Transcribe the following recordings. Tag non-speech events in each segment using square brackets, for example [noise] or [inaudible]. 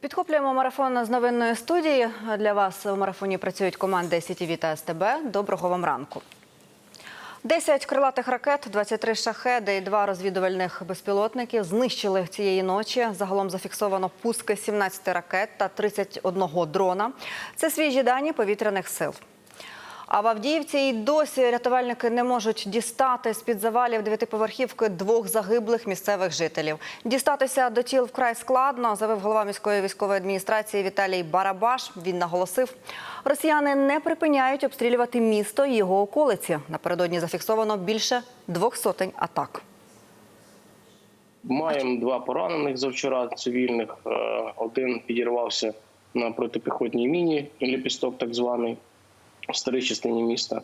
Підхоплюємо марафон з новинної студії. Для вас у марафоні працюють команди СІТІВІ та СТБ. Доброго вам ранку. 10 крилатих ракет, 23 шахеди і два розвідувальних безпілотники знищили цієї ночі. Загалом зафіксовано пуски 17 ракет та 31 дрона. Це свіжі дані повітряних сил. А в Авдіївці й досі рятувальники не можуть дістати з-під завалів дев'ятиповерхівки двох загиблих місцевих жителів. Дістатися до тіл вкрай складно, заявив голова міської військової адміністрації Віталій Барабаш. Він наголосив, росіяни не припиняють обстрілювати місто і його околиці. Напередодні зафіксовано більше двох сотень атак. Маємо два поранених завчора цивільних. Е, Один підірвався на протипіхотній міні, ліпісток так званий, в старій частині міста.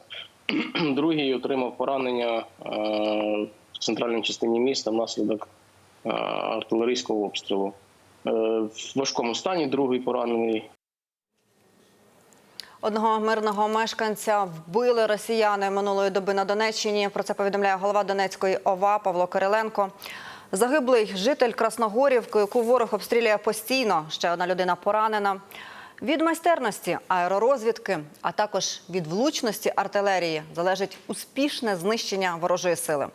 [clears throat] Другий отримав поранення е, в центральній частині міста внаслідок е, артилерійського обстрілу. Е, В важкому стані другий поранений. Одного мирного мешканця вбили росіяни минулої доби на Донеччині. Про це повідомляє голова Донецької ОВА Павло Кириленко. Загиблий житель Красногорівки, яку ворог обстрілює постійно. Ще одна людина поранена. Від майстерності аеророзвідки, а також від влучності артилерії залежить успішне знищення ворожої сили.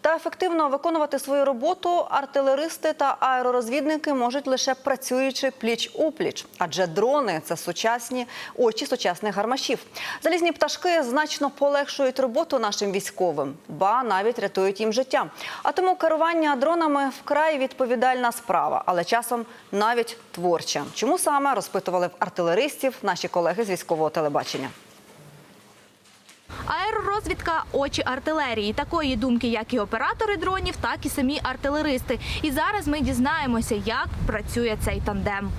Та ефективно виконувати свою роботу артилеристи та аеророзвідники можуть лише працюючи пліч опліч, адже дрони це сучасні очі сучасних гармашів. Залізні пташки значно полегшують роботу нашим військовим, ба навіть рятують їм життя. А тому керування дронами вкрай відповідальна справа, але часом навіть творча. Чому саме розпитували в артилеристів наші колеги з військового телебачення? Аеророзвідка очі артилерії. Такої думки, як і оператори дронів, так і самі артилеристи. І зараз ми дізнаємося, як працює цей тандем.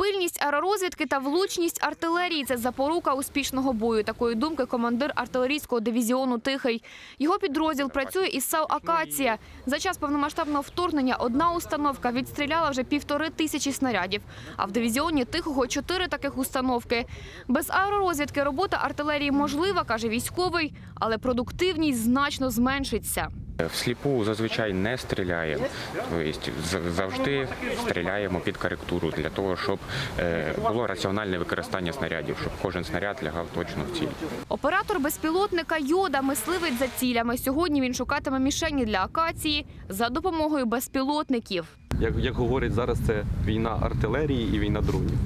Пильність аеророзвідки та влучність артилерії це запорука успішного бою. Такої думки командир артилерійського дивізіону Тихий. Його підрозділ працює із САУ Акація. За час повномасштабного вторгнення одна установка відстріляла вже півтори тисячі снарядів. А в дивізіоні Тихого чотири таких установки. Без аеророзвідки робота артилерії можлива, каже військовий, але продуктивність значно зменшиться. Всліпу зазвичай не стріляємо, тобто завжди стріляємо під коректуру для того, щоб е, було раціональне використання снарядів, щоб кожен снаряд лягав точно в ціль. Оператор безпілотника Йода мисливець за цілями. Сьогодні він шукатиме мішені для акації за допомогою безпілотників. Як, як говорять зараз, це війна артилерії і війна дронів.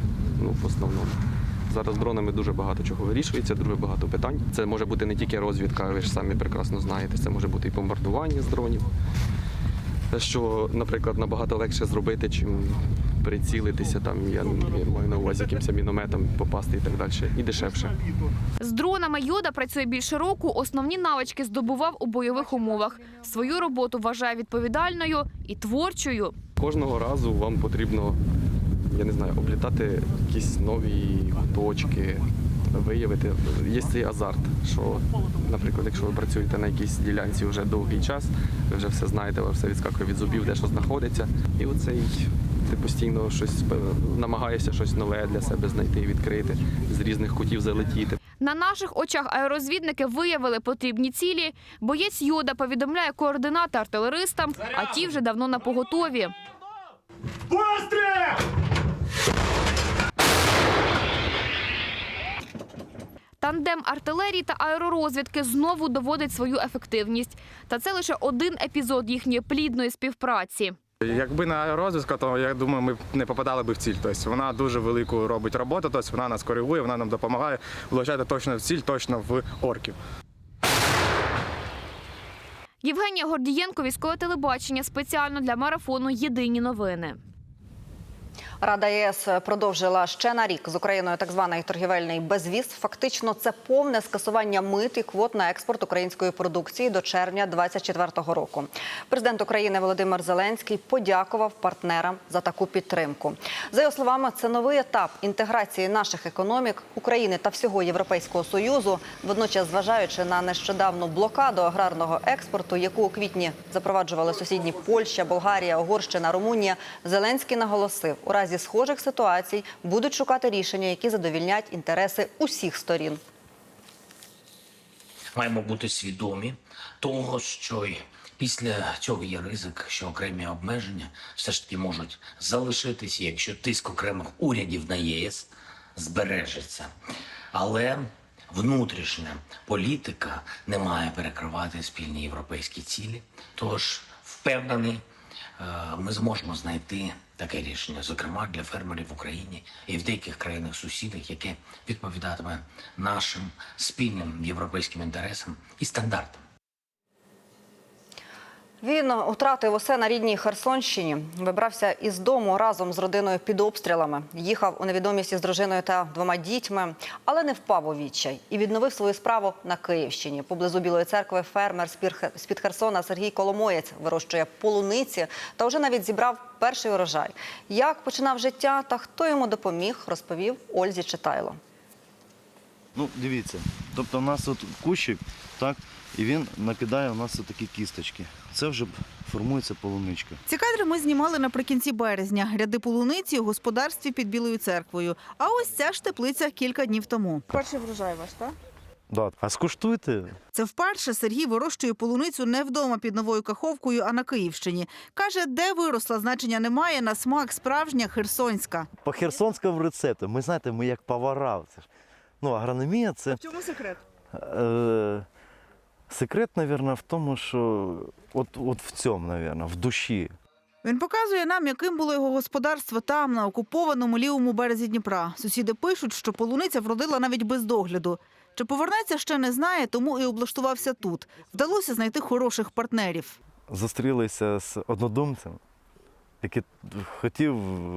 Ну, в основному. Зараз дронами дуже багато чого вирішується, дуже багато питань. Це може бути не тільки розвідка, ви ж самі прекрасно знаєте, це може бути і бомбардування з дронів. Те, що, наприклад, набагато легше зробити, чим прицілитися, там, я, я маю на увазі якимось мінометом попасти і так далі, і дешевше. З дронами Йода працює більше року. Основні навички здобував у бойових умовах. Свою роботу вважає відповідальною і творчою. Кожного разу вам потрібно, я не знаю, облітати якісь нові точки, виявити. Є цей азарт, що, наприклад, якщо ви працюєте на якійсь ділянці вже довгий час, ви вже все знаєте, ви все відскакує від зубів, де що знаходиться. І оцей ти постійно щось е, намагаєшся щось нове для себе знайти, відкрити, з різних кутів залетіти. На наших очах аеророзвідники виявили потрібні цілі. Боєць Йода повідомляє координати артилеристам, а ті вже давно на поготові. Тандем артилерії та аеророзвідки знову доводить свою ефективність. Та це лише один епізод їхньої плідної співпраці. Якби не аеророзвідка, то я думаю, ми б не попадали би в ціль. Тобто вона дуже велику робить роботу, тобто вона нас коригує, вона нам допомагає влучати точно в ціль, точно в орків. Євгенія Гордієнко, військове телебачення, спеціально для марафону Єдині новини. Рада ЄС продовжила ще на рік з Україною так званий торгівельний безвіз. Фактично, це повне скасування мит і квот на експорт української продукції до червня 2024 року. Президент України Володимир Зеленський подякував партнерам за таку підтримку. За його словами, це новий етап інтеграції наших економік України та всього Європейського союзу. Водночас, зважаючи на нещодавну блокаду аграрного експорту, яку у квітні запроваджували сусідні Польща, Болгарія, Угорщина, Румунія, Зеленський наголосив, у разі схожих ситуацій будуть шукати рішення, які задовільнять інтереси усіх сторін. маємо бути свідомі того, що Після цього є ризик, що окремі обмеження все ж таки можуть залишитися, якщо тиск окремих урядів на ЄС збережеться. Але внутрішня політика не має перекривати спільні європейські цілі. Тож впевнений, ми зможемо знайти таке рішення, зокрема для фермерів в Україні і в деяких країнах сусідах, яке відповідатиме нашим спільним європейським інтересам і стандартам. Він втратив усе на рідній Херсонщині. Вибрався із дому разом з родиною під обстрілами. Їхав у невідомість із дружиною та двома дітьми, але не впав у відчай і відновив свою справу на Київщині. Поблизу Білої церкви фермер з під Херсона Сергій Коломоєць вирощує полуниці та вже навіть зібрав перший урожай. Як починав життя та хто йому допоміг, розповів Ользі Читайло. Ну, дивіться, тобто у нас от кущик, так, і він накидає у нас такі кісточки. Це вже формується полуничка. Ці кадри ми знімали наприкінці березня. Ряди полуниці у господарстві під Білою церквою. А ось ця ж теплиця кілька днів тому. Перший врожай ваш, так? Да. А скуштуйте. Це вперше Сергій вирощує полуницю не вдома під новою каховкою, а на Київщині. Каже, де виросла, значення немає. На смак справжня херсонська. По херсонському рецепту. Ми знаєте, ми як повара. Ну, агрономія це. В чому секрет? Е, секрет, мабуть, в тому, що от, от в цьому, мабуть, в душі. Він показує нам, яким було його господарство там, на окупованому лівому березі Дніпра. Сусіди пишуть, що полуниця вродила навіть без догляду. Чи повернеться, ще не знає, тому і облаштувався тут. Вдалося знайти хороших партнерів. Зустрілися з однодумцем, який хотів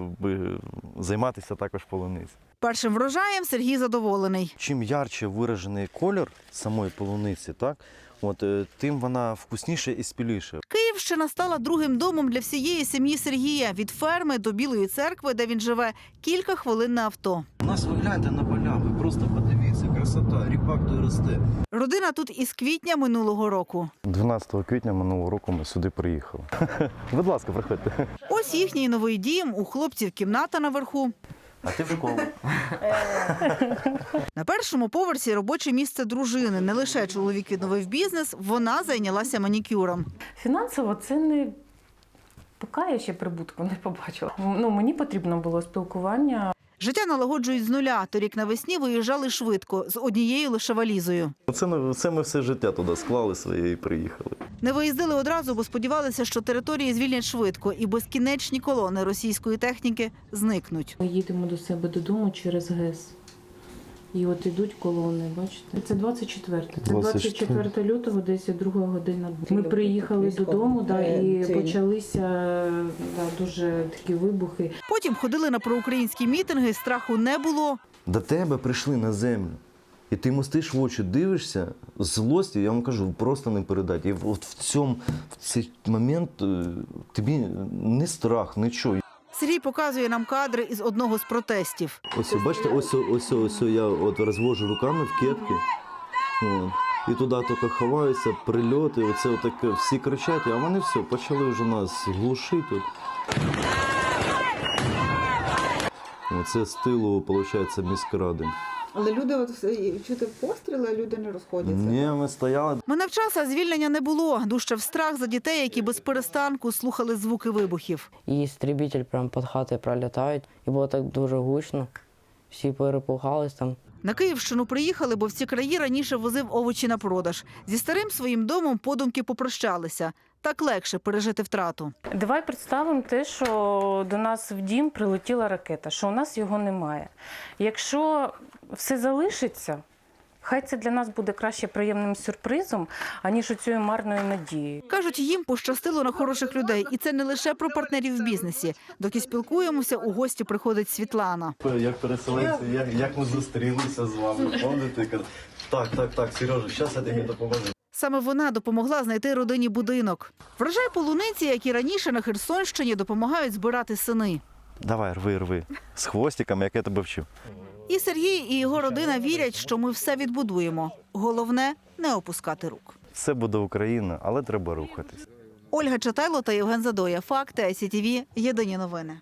би займатися також полуницею. Першим врожаєм Сергій задоволений. Чим ярче виражений колір самої полуниці, так, от, е, тим вона вкусніша і спіліша. Київщина стала другим домом для всієї сім'ї Сергія від ферми до Білої церкви, де він живе, кілька хвилин на авто. У нас вигляньте на поля, ви просто подивіться, красота, ріпак той росте. Родина тут із квітня минулого року. 12 квітня минулого року ми сюди приїхали. [laughs] Будь ласка, приходьте. Ось їхній новий дім. У хлопців кімната наверху. А ти в школу. На першому поверсі робоче місце дружини. Не лише чоловік відновив бізнес, вона зайнялася манікюром. Фінансово це не поки я ще прибутку не побачила. Ну мені потрібно було спілкування. Життя налагоджують з нуля. Торік навесні виїжджали швидко з однією лише валізою. Це, це ми все життя туди склали своє і приїхали. Не виїздили одразу, бо сподівалися, що території звільнять швидко, і безкінечні колони російської техніки зникнуть. Ми їдемо до себе додому через ГЕС. І от ідуть колони, бачите? Це 24. Це 24 лютого, десь друга година. Ми приїхали додому, да, і почалися да, дуже такі вибухи. Потім ходили на проукраїнські мітинги, страху не було. До тебе прийшли на землю. І ти мостиш в очі, дивишся, злості, я вам кажу, просто не передати. І от в цьому в цей момент е, тобі не страх, нічого. Сергій показує нам кадри із одного з протестів. Ось, бачите, ось, ось, ось я от розвожу руками в кепки. І туди тільки ховаються, прильоти, оце отаке, всі кричать, а вони все, почали вже нас глушити. Оце з тилу, виходить, міськради. Але люди от чути постріли, а люди не розходяться. Ні, ми стояли, Минав час, а звільнення не було. Дужчав страх за дітей, які без перестанку слухали звуки вибухів. І істрібітель прямо під хатою пролітають. І було так дуже гучно. Всі перепугались там. На Київщину приїхали, бо в ці краї раніше возив овочі на продаж. Зі старим своїм домом подумки попрощалися. Так легше пережити втрату. Давай представимо те, що до нас в дім прилетіла ракета, що у нас його немає. Якщо все залишиться, хай це для нас буде краще приємним сюрпризом, аніж оцією марною надією. Кажуть, їм пощастило на хороших людей, і це не лише про партнерів в бізнесі. Доки спілкуємося, у гості приходить Світлана. як переселенці, як, як ми зустрілися з вами, пам'ятаєте? Так, так, так, Сережа, зараз я тобі допоможу. Саме вона допомогла знайти родині будинок. Врожай полуниці, як і раніше на Херсонщині, допомагають збирати сини. Давай, рви, рви. З хвостиком, як я тебе вчив. І Сергій, і його родина вірять, що ми все відбудуємо. Головне не опускати рук. Все буде Україна, але треба рухатись. Ольга Чатайло та Євген Задоя. Факти ICTV. Єдині новини.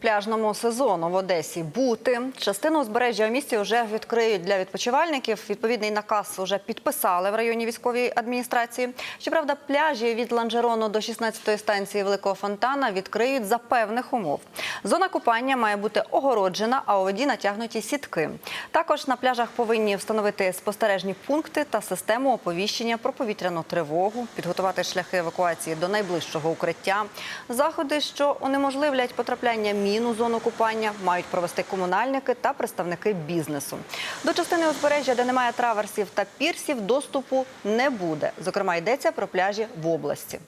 Пляжному сезону в Одесі бути частину узбережжя у місті вже відкриють для відпочивальників. Відповідний наказ вже підписали в районі військової адміністрації. Щоправда, пляжі від Ланжерону до 16-ї станції Великого Фонтана відкриють за певних умов. Зона купання має бути огороджена, а у воді натягнуті сітки. Також на пляжах повинні встановити спостережні пункти та систему оповіщення про повітряну тривогу, підготувати шляхи евакуації до найближчого укриття. Заходи, що унеможливлять потрапляння мін у зону купання, мають провести комунальники та представники бізнесу. До частини узбережжя, де немає траверсів та пірсів, доступу не буде. Зокрема, йдеться про пляжі в області.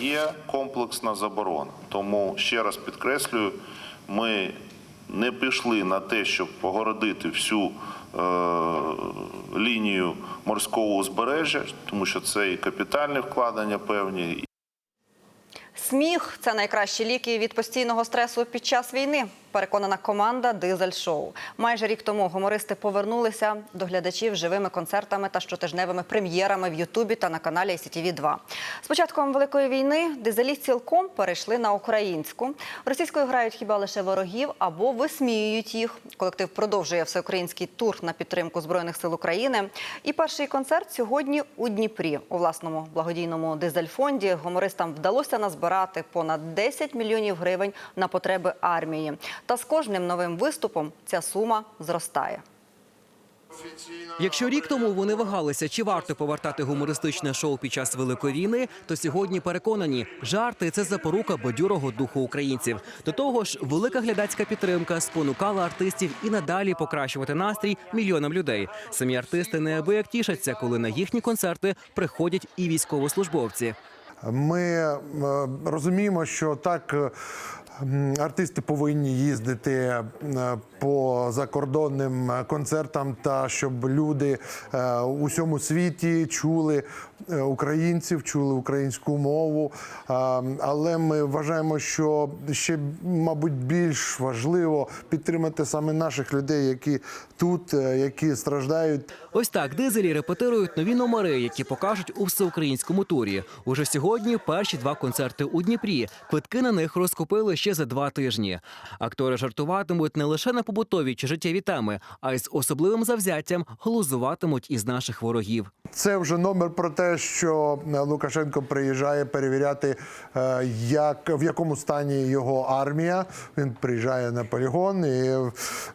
Є комплексна заборона. Тому ще раз підкреслюю, ми не пішли на те, щоб погородити всю е, лінію морського узбережжя, тому що це і капітальні вкладення певні, Сміх це найкращі ліки від постійного стресу під час війни. Переконана команда Дизель Шоу. Майже рік тому гумористи повернулися до глядачів живими концертами та щотижневими прем'єрами в Ютубі та на каналі ICTV 2 З початком великої війни дизелі цілком перейшли на українську. Російською грають хіба лише ворогів або висміюють їх. Колектив продовжує всеукраїнський тур на підтримку збройних сил України. І перший концерт сьогодні у Дніпрі. У власному благодійному дизель-фонді гумористам вдалося назбирати понад 10 мільйонів гривень на потреби армії. Та з кожним новим виступом ця сума зростає. Якщо рік тому вони вагалися, чи варто повертати гумористичне шоу під час великої війни, то сьогодні переконані, жарти це запорука бадьорого духу українців. До того ж, велика глядацька підтримка спонукала артистів і надалі покращувати настрій мільйонам людей. Самі артисти неабияк тішаться, коли на їхні концерти приходять і військовослужбовці. Ми е, розуміємо, що так. е, Артисти повинні їздити е, по закордонним концертам, та щоб люди у всьому світі чули українців, чули українську мову. Але ми вважаємо, що ще, мабуть, більш важливо підтримати саме наших людей, які тут, які страждають. Ось так дизелі репетирують нові номери, які покажуть у всеукраїнському турі. Уже сьогодні перші два концерти у Дніпрі. Квитки на них розкупили ще за два тижні. Актори жартуватимуть не лише на побутові чи життєві теми, а й з особливим завзяттям глузуватимуть із наших ворогів. Це вже номер про те, що е, Лукашенко приїжджає перевіряти, е, як в якому стані його армія. Він приїжджає на полігон, і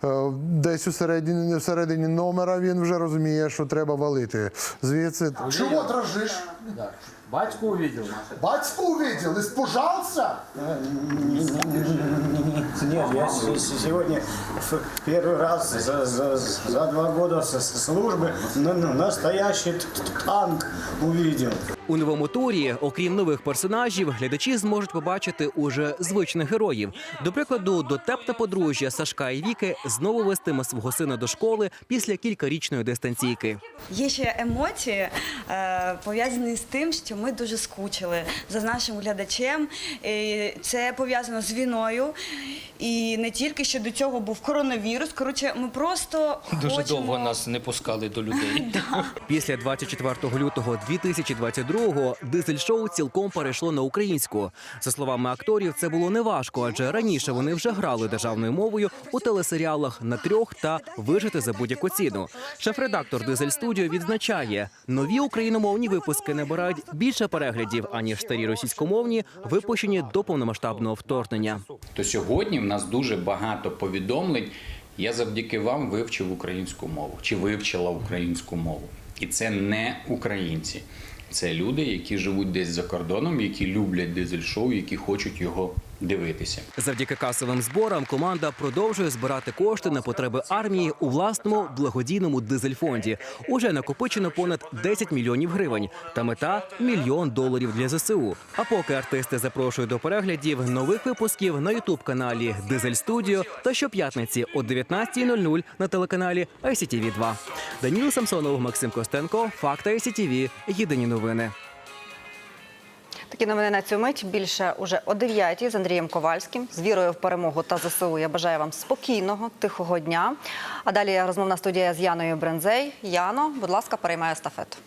е, десь у середині, в середині номера він вже розуміє, що треба валити. Звідси Чего дрожишь? Батьку увидел. Батьку увидел, испужался? Нет, я сегодня первый раз за, за, за два года с- с- службы на- на- настоящий танк увидел. У новому турі, окрім нових персонажів, глядачі зможуть побачити уже звичних героїв. До прикладу, дотепне подружжя Сашка і Віки знову вестиме свого сина до школи після кількарічної дистанційки. Є ще емоції е, пов'язані з тим, що ми дуже скучили за нашим глядачем. І це пов'язано з війною. І не тільки що до цього був коронавірус. Коротше, ми просто Дуже хочемо... довго нас не пускали до людей. [laughs] Після 24 лютого 2022-го дизель-шоу цілком перейшло на українську. За словами акторів, це було неважко, адже раніше вони вже грали державною мовою у телесеріалах на трьох та вижити за будь-яку ціну. Шеф-редактор Дизель Студіо відзначає, нові україномовні випуски набирають більше переглядів аніж старі російськомовні, випущені до повномасштабного вторгнення. То сьогодні в нас дуже багато повідомлень. Я завдяки вам вивчив українську мову чи вивчила українську мову. І це не українці. Це люди, які живуть десь за кордоном, які люблять дизель-шоу, які хочуть його дивитися. Завдяки касовим зборам команда продовжує збирати кошти на потреби армії у власному благодійному дизель-фонді. Уже накопичено понад 10 мільйонів гривень. Та мета мільйон доларів для ЗСУ. А поки артисти запрошують до переглядів нових випусків на ютуб каналі Дизель Студіо та щоп'ятниці о 19.00 на телеканалі ICTV 2 Даніл Самсонов, Максим Костенко, Факта ICTV. Єдині новини. Такі новини на цю мить більше уже о 9 з Андрієм Ковальським. З вірою в перемогу та ЗСУ я бажаю вам спокійного, тихого дня. А далі розмовна студія з Яною Брензей. Яно, будь ласка, переймає естафету.